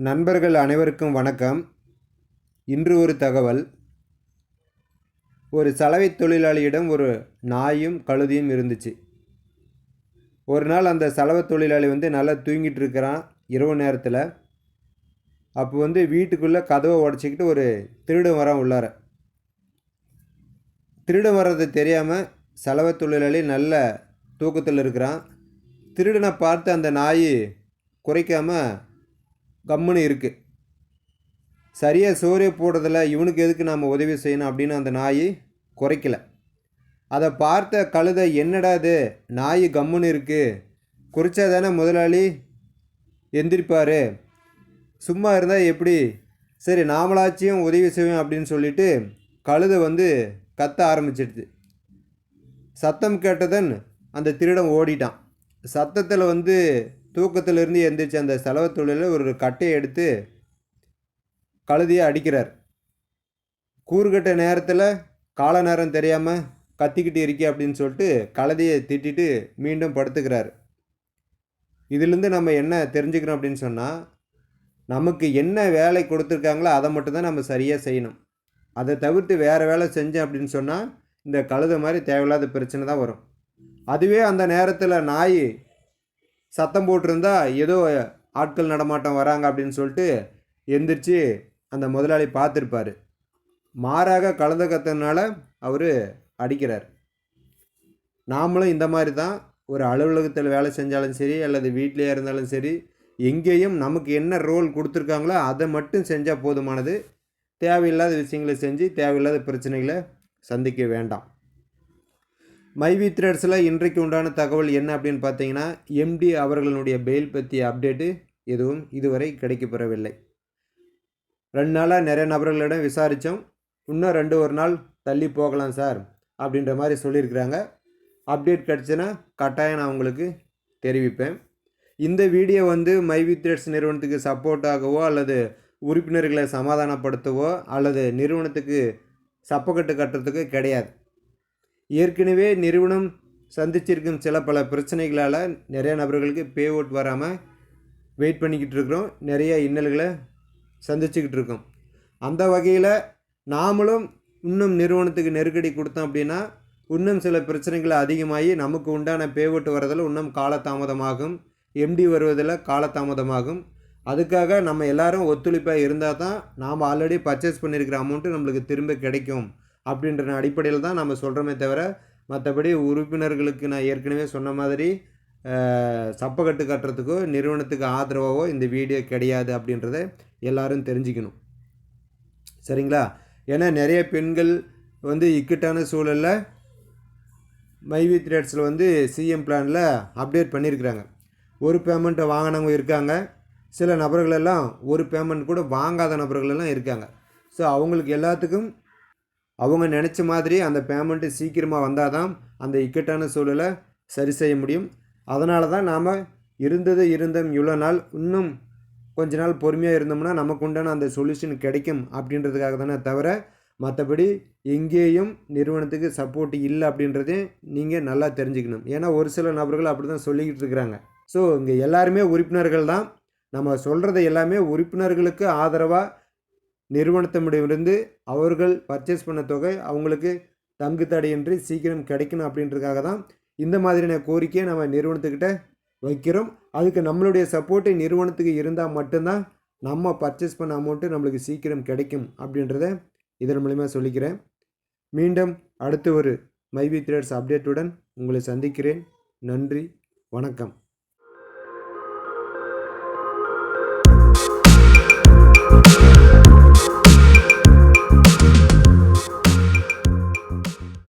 நண்பர்கள் அனைவருக்கும் வணக்கம். இன்று ஒரு தகவல். ஒரு சலவை தொழிலாளியிடம் ஒரு நாயும் கழுதியும் இருந்துச்சு. ஒரு நாள் அந்த சலவை தொழிலாளி வந்து நல்லா தூங்கிட்டு இருக்கிறான் இரவு நேரத்தில். அப்போ வந்து வீட்டுக்குள்ளே கதவை உடச்சிக்கிட்டு ஒரு திருடன் வரான் உள்ளார. திருடன் வர்றது தெரியாமல் சலவை தொழிலாளி நல்ல தூக்கத்தில் இருக்கிறான். திருடனை பார்த்து அந்த நாய் குறைக்காமல் கம்முன்னு இருக்குது சரியாக சோறே போடுறதில்ல இவனுக்கு எதுக்கு நாம் உதவி செய்யணும் அப்படின்னு அந்த நாய் குறைக்கல. அதை பார்த்த கழுதை என்னடா இது? நாய் கம்முன்னு இருக்குது குறித்தா தானே முதலாளி? எந்திரிப்பார். சும்மா இருந்தால் எப்படி? சரி நாமளாச்சியும் உதவி செய்வோம் அப்படின்னு சொல்லிட்டு கழுதை வந்து கத்த ஆரம்பிச்சிடுது. சத்தம் கேட்டதன் அந்த திருடன் ஓடிட்டான். சத்தத்தில் வந்து தூக்கத்திலிருந்து எந்திரிச்சு அந்த செலவு தொழிலில் ஒரு கட்டையை எடுத்து கழுதியை அடிக்கிறார். கூறுகட்ட நேரத்தில் கால நேரம் தெரியாமல் கத்திக்கிட்டு இருக்கே அப்படின்னு சொல்லிட்டு கழுதையை திட்டிட்டு மீண்டும் படுத்துக்கிறார். இதிலேருந்து நம்ம என்ன தெரிஞ்சுக்கிறோம் அப்படின்னு சொன்னால் நமக்கு என்ன வேலை கொடுத்துருக்காங்களோ அதை மட்டும்தான் நம்ம சரியாக செய்யணும். அதை தவிர்த்து வேறு வேலை செஞ்சேன் அப்படின்னு சொன்னால் இந்த கழுதை மாதிரி தேவையில்லாத பிரச்சனை தான் வரும். அதுவே அந்த நேரத்தில் நாய் சத்தம் போட்டிருந்தா ஏதோ ஆட்கள் நடமாட்டம் வராங்க அப்படின்னு சொல்லிட்டு எந்திரிச்சு அந்த முதலாளி பார்த்துருப்பார். மாறாக கலந்து கத்தனால அவர் அடிக்கிறார். நாமளும் இந்த மாதிரி தான் ஒரு அலுவலகத்தில் வேலை செஞ்சாலும் சரி அல்லது வீட்டிலே இருந்தாலும் சரி எங்கேயும் நமக்கு என்ன ரோல் கொடுத்துருக்காங்களோ அதை மட்டும் செஞ்சால் போதுமானது. தேவையில்லாத விஷயங்களை செஞ்சு தேவையில்லாத பிரச்சனைகளை சந்திக்க வேண்டாம். மைவி த்ரெட்ஸில் இன்றைக்கு உண்டான தகவல் என்ன அப்படின்னு பார்த்தீங்கன்னா எம்டி அவர்களுடைய பெயில் பற்றிய அப்டேட்டு எதுவும் இதுவரை கிடைக்கப்பெறவில்லை. ரெண்டு நாளாக நிறைய நபர்களிடம் விசாரித்தோம் இன்னும் ரெண்டு ஒரு நாள் தள்ளி போகலாம் சார் அப்படின்ற மாதிரி சொல்லியிருக்கிறாங்க. அப்டேட் கிடச்சுன்னா கட்டாயம் நான் உங்களுக்கு தெரிவிப்பேன். இந்த வீடியோ வந்து மைவி த்ரெட்ஸ் நிறுவனத்துக்கு சப்போர்ட்டாகவோ அல்லது உறுப்பினர்களை சமாதானப்படுத்தவோ அல்லது நிறுவனத்துக்கு சப்பக்கட்டு கட்டுறதுக்கு கிடையாது. ஏற்கனவே நிறுவனம் சந்திச்சிருக்கும் சில பல பிரச்சனைகளால் நிறைய நபர்களுக்கு பே அவுட் வராமல் வெயிட் பண்ணிக்கிட்டு இருக்கிறோம். நிறைய இன்னல்களை சந்திச்சுக்கிட்டு இருக்கோம். அந்த வகையில் நாமளும் இன்னும் நிறுவனத்துக்கு நெருக்கடி கொடுத்தோம் அப்படின்னா இன்னும் சில பிரச்சனைகள் அதிகமாகி நமக்கு உண்டான பே அவுட் வரதில் இன்னும் காலதாமதமாகும். எம்டி வருவதில் காலதாமதமாகும். அதுக்காக நம்ம எல்லாரும் ஒத்துழைப்பாக இருந்தால் தான் நாம் ஆல்ரெடி பர்ச்சேஸ் பண்ணியிருக்கிற அமௌண்ட்டு நம்மளுக்கு திரும்ப கிடைக்கும். அப்படின்ற அடிப்படையில் தான் நம்ம சொல்கிறோமே தவிர மற்றபடி உறுப்பினர்களுக்கு நான் ஏற்கனவே சொன்ன மாதிரி சப்பக்கட்டு கட்டுறதுக்கோ நிறுவனத்துக்கு ஆதரவாகவோ இந்த வீடியோ கிடையாது அப்படின்றத எல்லாரும் தெரிஞ்சுக்கணும். சரிங்களா? ஏன்னா நிறைய பெண்கள் வந்து இக்கட்டான சூழலில் மைவி த்ரேட்ஸில் வந்து சிஎம் பிளானில் அப்டேட் பண்ணியிருக்கிறாங்க ஒரு பேமெண்ட்டை வாங்கினவங்க இருக்காங்க. சில நபர்களெல்லாம் ஒரு பேமெண்ட் கூட வாங்காத நபர்களெல்லாம் இருக்காங்க. ஸோ அவங்களுக்கு எல்லாத்துக்கும் அவங்க நினச்ச மாதிரி அந்த பேமெண்ட்டு சீக்கிரமாக வந்தால் தான் அந்த இக்கட்டான சூழலை சரி செய்ய முடியும். அதனால தான் நாம் இருந்தது இருந்தோம் இவ்வளோ நாள் இன்னும் கொஞ்ச நாள் பொறுமையாக இருந்தோம்னா நமக்கு உண்டான அந்த சொல்யூஷன் கிடைக்கும் அப்படின்றதுக்காக தானே தவிர மற்றபடி எங்கேயும் நிறுவனத்துக்கு சப்போர்ட் இல்லை அப்படின்றதே நீங்கள் நல்லா தெரிஞ்சுக்கணும். ஏன்னா ஒரு சில நபர்கள் அப்படி தான் சொல்லிக்கிட்டு இருக்கிறாங்க. ஸோ இங்கே எல்லாருமே உறுப்பினர்கள் தான். நம்ம சொல்கிறது எல்லாமே உறுப்பினர்களுக்கு ஆதரவாக நிறுவனத்திடமிருந்து அவர்கள் பர்ச்சேஸ் பண்ண தொகை அவங்களுக்கு தங்கு தடையின்றி சீக்கிரம் கிடைக்கணும் அப்படின்றதுக்காக தான் இந்த மாதிரியான கோரிக்கையை நம்ம நிறுவனத்துக்கிட்ட வைக்கிறோம். அதுக்கு நம்மளுடைய சப்போர்ட்டு நிறுவனத்துக்கு இருந்தால் மட்டும்தான் நம்ம பர்ச்சேஸ் பண்ண அமௌண்ட்டு நம்மளுக்கு சீக்கிரம் கிடைக்கும் அப்படின்றத இதன் மூலிமா சொல்லிக்கிறேன். மீண்டும் அடுத்து ஒரு மைவி த்ரேட்ஸ் அப்டேட்டுடன் உங்களை சந்திக்கிறேன். நன்றி வணக்கம்.